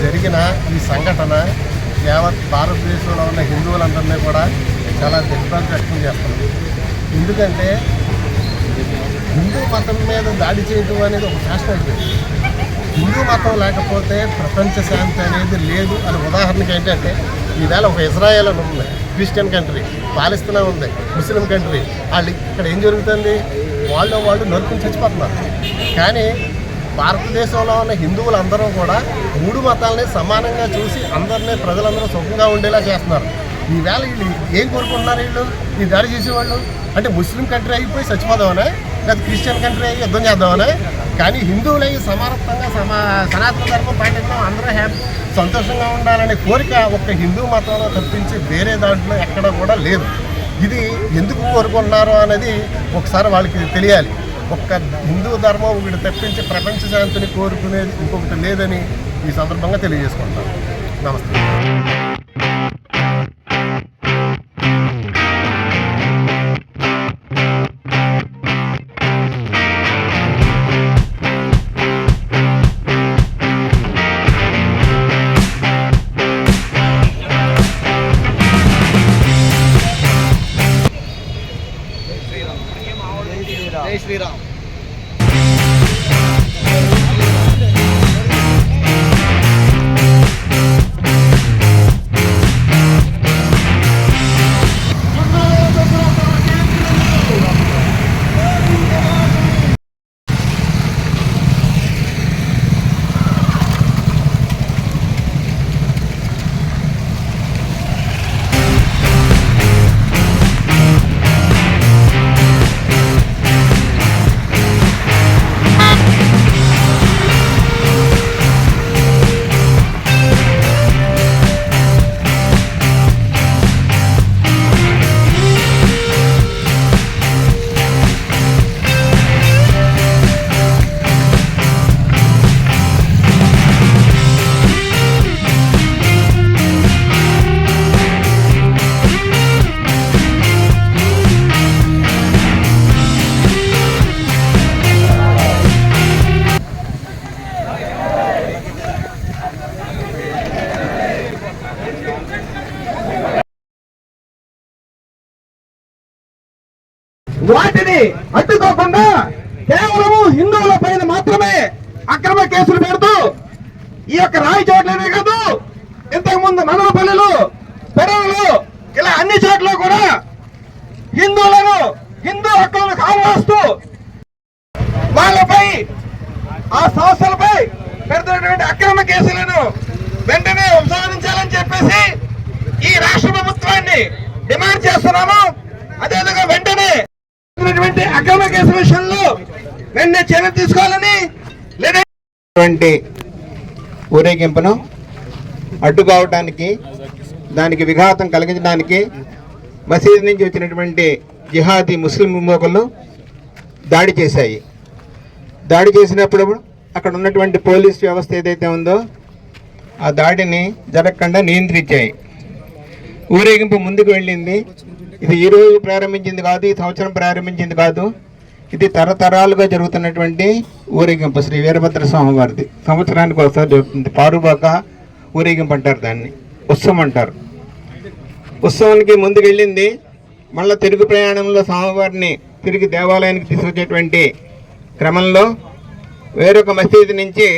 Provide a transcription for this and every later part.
జరిగిన ఈ సంఘటన యావత్ భారతదేశంలో ఉన్న హిందువులందరినీ కూడా చాలా దిగ్భ్రాంతి వ్యక్తం చేస్తుంది. ఎందుకంటే హిందూ మతం మీద దాడి చేయడం అనేది ఒక ఫ్యాషన్ అయిపోయింది హిందూ మతం లేకపోతే ప్రపంచ శాంతి అనేది లేదు అని ఉదాహరణకి ఏంటంటే ఈవేళ ఒక ఇజ్రాయెల్ అని ఉంది క్రిస్టియన్ కంట్రీ పాలిస్తీనా ఉంది ముస్లిం కంట్రీ వాళ్ళు ఇక్కడ ఏం జరుగుతుంది? వాళ్ళు వాళ్ళు నరుకుని చచ్చిపోతున్నారు. కానీ భారతదేశంలో ఉన్న హిందువులందరూ కూడా మూడు మతాలని సమానంగా చూసి అందరినీ ప్రజలందరూ సుఖంగా ఉండేలా చేస్తున్నారు. ఈవేళ వీళ్ళు ఏం కోరుకుంటున్నారు వీళ్ళు? ఈ దాడి చేసేవాళ్ళు? అంటే ముస్లిం కంట్రీ అయిపోయి చచ్చిపోదామనే లేదా క్రిస్టియన్ కంట్రీ అయ్యి యుద్ధం చేద్దామనే? కానీ హిందువులై సమానత్వంగా సమా సనాతన ధర్మం పాటిద్దాం అందరూ హ్యాపీ సంతోషంగా ఉండాలనే కోరిక ఒక్క హిందూ మతంలో తప్పించి వేరే దాంట్లో ఎక్కడ కూడా లేదు. ఇది ఎందుకు కోరుకుంటున్నారు అనేది ఒకసారి వాళ్ళకి తెలియాలి. ఒక్క హిందూ ధర్మం ఒకటి తప్పించి ప్రపంచ శాంతిని కోరుకునేది ఇంకొకటి లేదని ఈ సందర్భంగా తెలియజేసుకుంటాను. నమస్తే. వాటిని అడ్డుకోకుండా కేవలము హిందువుల పైన మాత్రమే అక్రమ కేసులు పెడుతూ ఈ యొక్క రాయి చోట్లనే కాదు ఇంతకు ముందు నడవపల్లిలో పెరవలు ఇలా అన్ని చోట్ల కూడా హిందువులను హిందూ హక్కులను కావాస్తూ వాళ్ళపై ఆ సంస్థలపై పెడుతున్నటువంటి అక్రమ కేసులను వెంటనే ఉపసంహరించాలని చెప్పేసి ఈ రాష్ట్ర ప్రభుత్వాన్ని డిమాండ్ చేస్తున్నాము. అదేవిధంగా వెంటనే జరిగినటువంటి అక్రమ కేసు విషయంలో వెంటనే చర్య తీసుకోవాలని లేదా ఊరేగింపును అడ్డుకోవటానికి దానికి విఘాతం కలిగించడానికి మసీదు నుంచి వచ్చినటువంటి జిహాదీ ముస్లిం విమోకులు దాడి చేశాయి. దాడి చేసినప్పుడు అక్కడ ఉన్నటువంటి పోలీస్ వ్యవస్థ ఏదైతే ఉందో ఆ దాడిని జరగకుండా నియంత్రించాయి. ఊరేగింపు ముందుకు వెళ్ళింది ఇది ఈ రోజు ప్రారంభించింది కాదు ఈ సంవత్సరం ప్రారంభించింది కాదు. ఇది తరతరాలుగా జరుగుతున్నటువంటి ఊరేగింపు శ్రీ వీరభద్ర స్వామి వారిది. సంవత్సరానికి ఒకసారి జరుగుతుంది. పారుబాక ఊరేగింపు అంటారు దాన్ని. ఉత్సవం అంటారు. ఉత్సవానికి ముందుకు వెళ్ళింది మళ్ళీ తిరుగు ప్రయాణంలో స్వామివారిని తిరిగి దేవాలయానికి తీసుకొచ్చేటువంటి క్రమంలో వేరొక మసీదు నుంచి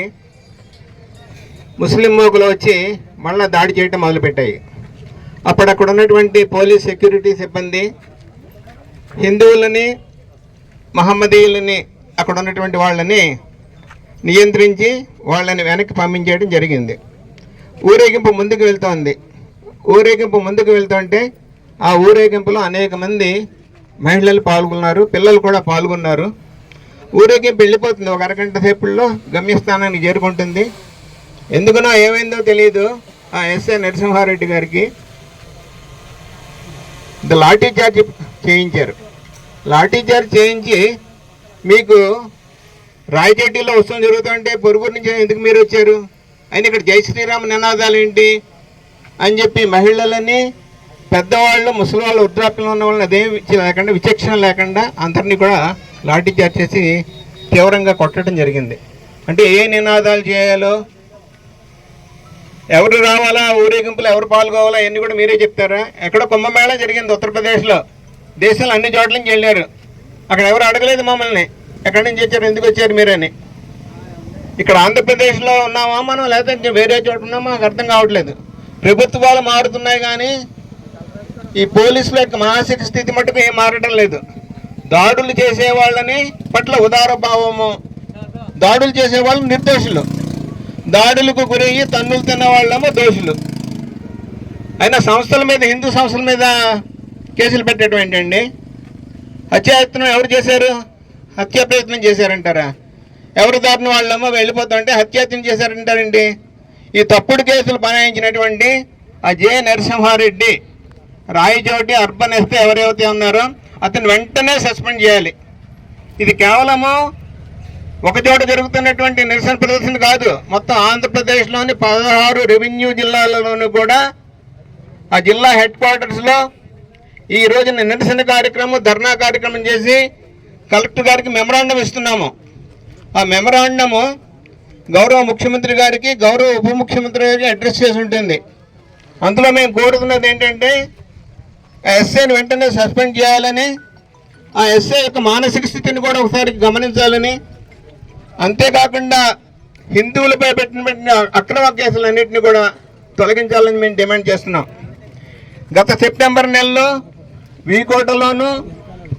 ముస్లిం మోకులు వచ్చి మళ్ళీ దాడి చేయటం మొదలుపెట్టాయి. అప్పుడు అక్కడ ఉన్నటువంటి పోలీస్ సెక్యూరిటీ సిబ్బంది హిందువులని మహమ్మదీయులని అక్కడ ఉన్నటువంటి వాళ్ళని నియంత్రించి వాళ్ళని వెనక్కి పంపించేయడం జరిగింది. ఊరేగింపు ముందుకు వెళ్తోంది. ఊరేగింపు ముందుకు వెళ్తుంటే ఆ ఊరేగింపులో అనేక మంది మహిళలు పాల్గొన్నారు పిల్లలు కూడా పాల్గొన్నారు. ఊరేగింపు వెళ్ళిపోతుంది. ఒక అరగంట సేపుల్లో గమ్యస్థానానికి చేరుకుంటుంది. ఎందుకనో ఏమైందో తెలియదు ఆ ఎస్ఏ నరసింహారెడ్డి గారికి ఇంత లాఠీ చార్జ్ చేయించారు. లాఠీ చార్జ్ చేయించి మీకు రాయచెట్టిలో ఉత్సవం జరుగుతుంటే పొరుగురు నుంచి ఎందుకు మీరు వచ్చారు? ఆయన ఇక్కడ జై శ్రీరామ్ నినాదాలు ఏంటి అని చెప్పి మహిళలని పెద్దవాళ్ళు ముసలి వాళ్ళు వృద్ధాప్యంలో ఉన్న వాళ్ళని అదేం లేకుండా విచక్షణ లేకుండా అందరినీ కూడా లాఠీ చార్జ్ చేసి తీవ్రంగా కొట్టడం జరిగింది. అంటే ఏ నినాదాలు చేయాలో ఎవరు రావాలా ఊరేగింపులు ఎవరు పాల్గొవాలా అన్నీ కూడా మీరే చెప్తారా? ఎక్కడో కుంభమేళ జరిగింది ఉత్తరప్రదేశ్లో. దేశంలో అన్ని చోట్ల నుంచి వెళ్ళారు అక్కడ ఎవరు అడగలేదు మమ్మల్ని. ఎక్కడి నుంచి వచ్చారు ఎందుకు వచ్చారు మీరని ఇక్కడ ఆంధ్రప్రదేశ్లో ఉన్నామా మనం లేకపోతే వేరే చోట ఉన్నామా మాకు అర్థం కావట్లేదు. ప్రభుత్వాలు మారుతున్నాయి కానీ ఈ పోలీసుల యొక్క మానసిక స్థితి మటుకు ఏం మారడం లేదు. దాడులు చేసే వాళ్ళని పట్ల ఉదార భావము దాడులు చేసే వాళ్ళు నిర్దోషులు. దాడులకు గురయ్యి తన్నులు తిన్న వాళ్ళేమో దోషులు. అయినా సంస్థల మీద హిందూ సంస్థల మీద కేసులు పెట్టడం ఏంటండి? హత్యాయత్నం ఎవరు చేశారు? హత్యా ప్రయత్నం చేశారంటారా? ఎవరు దారిన వాళ్ళేమో వెళ్ళిపోతుంటే హత్యాయత్నం చేశారంటారండి. ఈ తప్పుడు కేసులు బనాయించినటువంటి ఆ నరసింహారెడ్డి రాయచోటి అర్బన్ ఎస్తే ఎవరైతే ఉన్నారో అతను వెంటనే సస్పెండ్ చేయాలి. ఇది కేవలము ఒకచోట జరుగుతున్నటువంటి నిరసన ప్రదర్శన కాదు. మొత్తం ఆంధ్రప్రదేశ్లోని పదహారు రెవెన్యూ జిల్లాలలోనూ కూడా ఆ జిల్లా హెడ్ క్వార్టర్స్లో ఈ రోజున నిరసన కార్యక్రమం ధర్నా కార్యక్రమం చేసి కలెక్టర్ గారికి మెమరాండం ఇస్తున్నాము. ఆ మెమరాండము గౌరవ ముఖ్యమంత్రి గారికి గౌరవ ఉప ముఖ్యమంత్రి గారికి అడ్రస్ చేసి ఉంటుంది. అందులో మేము కోరుతున్నది ఏంటంటే ఆ ఎస్ఐని వెంటనే సస్పెండ్ చేయాలని ఆ ఎస్ఐ యొక్క మానసిక స్థితిని కూడా ఒకసారి గమనించాలని అంతేకాకుండా హిందువులపై పెట్టిన పెట్టిన అక్రమ కేసులన్నింటినీ కూడా తొలగించాలని మేము డిమాండ్ చేస్తున్నాం. గత సెప్టెంబర్ నెలలో వీకోటలోను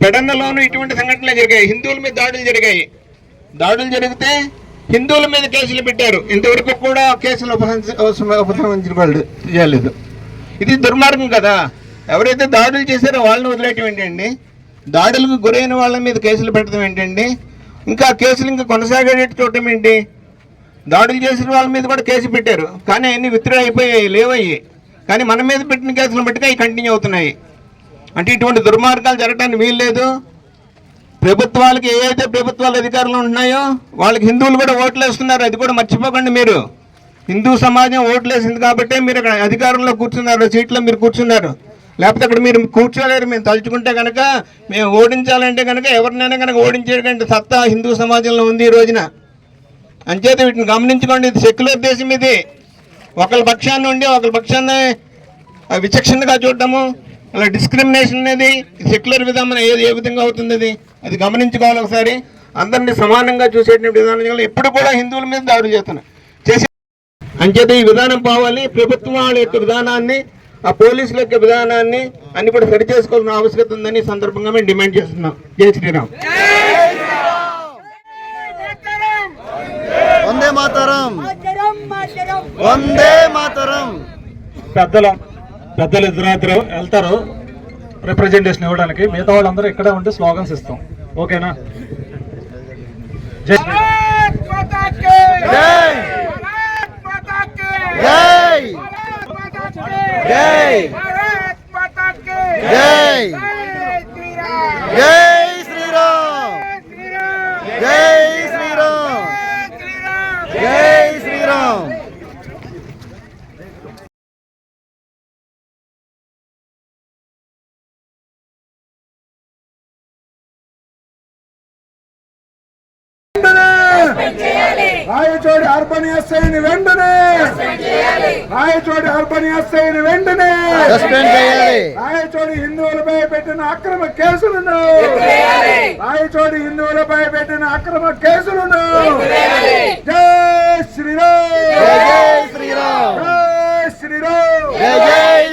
పెడన్నలోను ఇటువంటి సంఘటనలు జరిగాయి. హిందువుల మీద దాడులు జరిగాయి. దాడులు జరిగితే హిందువుల మీద కేసులు పెట్టారు. ఇంతవరకు కూడా కేసులు ఉపసంహ వాళ్ళు చేయలేదు. ఇది దుర్మార్గం కదా. ఎవరైతే దాడులు చేశారో వాళ్ళని వదిలేయటం ఏంటండి? దాడులకు గురైన వాళ్ళ మీద కేసులు పెట్టడం ఏంటండి? ఇంకా కేసులు ఇంకా కొనసాగేటట్టు చూడటం ఏంటి? దాడులు చేసిన వాళ్ళ మీద కూడా కేసు పెట్టారు. కానీ అన్ని విత్డ్రా అయిపోయాయి లేవయ్యి. కానీ మన మీద పెట్టిన కేసులు బట్టిగా అవి కంటిన్యూ అవుతున్నాయి. అంటే ఇటువంటి దుర్మార్గాలు జరగడానికి వీలు లేదు. ప్రభుత్వాలకి ఏవైతే ప్రభుత్వాల అధికారులు ఉంటున్నాయో వాళ్ళకి హిందువులు కూడా ఓట్లు వేస్తున్నారు. అది కూడా మర్చిపోకండి మీరు. హిందూ సమాజం ఓట్లు వేసింది కాబట్టి మీరు అధికారంలో కూర్చున్నారు సీట్లో మీరు కూర్చున్నారు. లేకపోతే అక్కడ మీరు కూర్చోలేరు మేము తలుచుకుంటే కనుక మేము ఓడించాలంటే కనుక ఎవరినైనా కనుక ఓడించేటువంటి సత్తా హిందూ సమాజంలో ఉంది ఈ రోజున. అంచేత వీటిని గమనించుకోండి ఇది సెక్యులర్ దేశం ఇది. ఒకరి పక్షాన్ని ఉండి ఒకరి పక్షాన్ని విచక్షణగా చూడటము అలా డిస్క్రిమినేషన్ అనేది సెక్యులర్ విధానం ఏది ఏ విధంగా అవుతుంది అది? అది గమనించుకోవాలి ఒకసారి. అందరినీ సమానంగా చూసేటువంటి విధానం ఇప్పుడు ఎప్పుడు కూడా హిందువుల మీద దాడులు చేస్తున్నారు. చేసే అంచేత ఈ విధానం పోవాలి. ప్రభుత్వం వాళ్ళ యొక్క విధానాన్ని ఆ పోలీసుల యొక్క విధానాన్ని అన్ని కూడా సరి చేసుకోవాల్సిన ఆవశ్యకత ఉందని సందర్భంగా మేము డిమాండ్ చేస్తున్నాం. జై శ్రీరామ్. వందే మాతరం. వందే మాతరం. పెద్దలు పెద్దలు ఇద్దరు వెళ్తారు. రిప్రజెంటేషన్ ఇవ్వడానికి. మిగతా వాళ్ళందరూ ఇక్కడే ఉండి స్లోగన్స్ ఇస్తాం. ఓకేనా? జై. జై. జై భారత్ మాతా కి జై భారత్ మాతా కి జై జై శ్రీరామ్ జై శ్రీరామ్ జై శ్రీరామ్ జై శ్రీరామ్ రాయచోడి అర్బన్ ఎస్ఐని వెంటనే! రాయచోటి అర్బన్ ఎస్ఐని వెంటనే సస్పెండ్ చేయాలి. రాయచోటి హిందువులపై పెట్టిన అక్రమ కేసులను రాయచోటి హిందువులపై పెట్టిన అక్రమ కేసులను జై శ్రీరామ్. జై శ్రీరామ్. జై శ్రీరామ్. జై